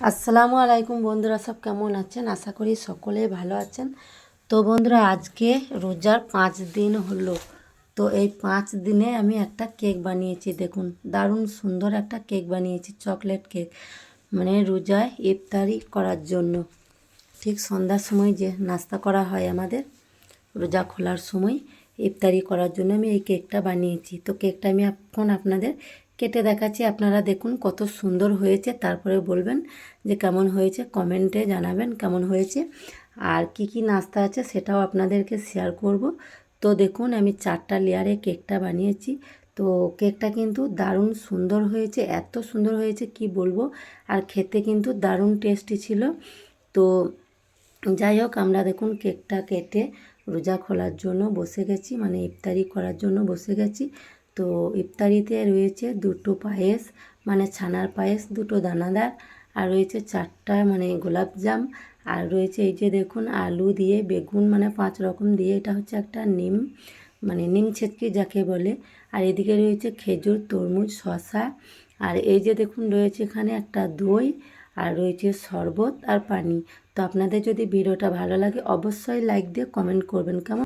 আসসালামু আলাইকুম বন্ধুরা, সব কেমন আছেন? আশা করি সকলে ভালো আছেন। তো বন্ধুরা, আজকে রোজার পাঁচ দিন হলো। তো এই পাঁচ দিনে আমি একটা কেক বানিয়েছি, দেখুন, দারুণ সুন্দর একটা কেক বানিয়েছি, চকলেট কেক মানে রোজায় ইফতারি করার জন্য। ঠিক সন্ধ্যার সময় যে নাস্তা করা হয় আমাদের, রোজা খোলার সময় ইফতারি করার জন্য আমি এই কেকটা বানিয়েছি। তো কেকটা আমি এখন আপনাদের কেটে দেখাচ্ছি। আপনারা দেখুন কত সুন্দর হয়েছে। তারপরে বলবেন যে কেমন হয়েছে। কমেন্টে জানাবেন কেমন হয়েছে। আর কি কি নাস্তা আছে সেটাও আপনাদেরকে শেয়ার করব। তো দেখুন আমি চারটা লেয়ারে কেকটা বানিয়েছি। তো কেকটা কিন্তু দারুণ সুন্দর হয়েছে। এত সুন্দর হয়েছে কি বলব? আর খেতে কিন্তু দারুণ টেস্টি ছিল। তো যাই হোক, আমরা দেখুন কেকটা কেটে রোজা খোলার জন্য বসে গেছি। মানে ইফতারি করার জন্য বসে গেছি। তো ইফতারিতে রয়েছে দুটো পায়েস মানে ছানার পায়েস, দুটো দানাদার, আর রয়েছে চারটা মানে গোলাপজাম আর রয়েছে এই যে দেখুন আলু দিয়ে বেগুন মানে পাঁচ রকম দিয়ে, এটা হচ্ছে একটা নিম মানে নিম ছেটকি যাকে বলে, আর এদিকে রয়েছে খেজুর, তরমুজ শশা আর এই যে দেখুন রয়েছে এখানে একটা দই, আর রয়েছে শরবত আর পানি। তো আপনাদের যদি ভিডিওটা ভালো লাগে অবশ্যই লাইক দিয়ে কমেন্ট করবেন। কেমন?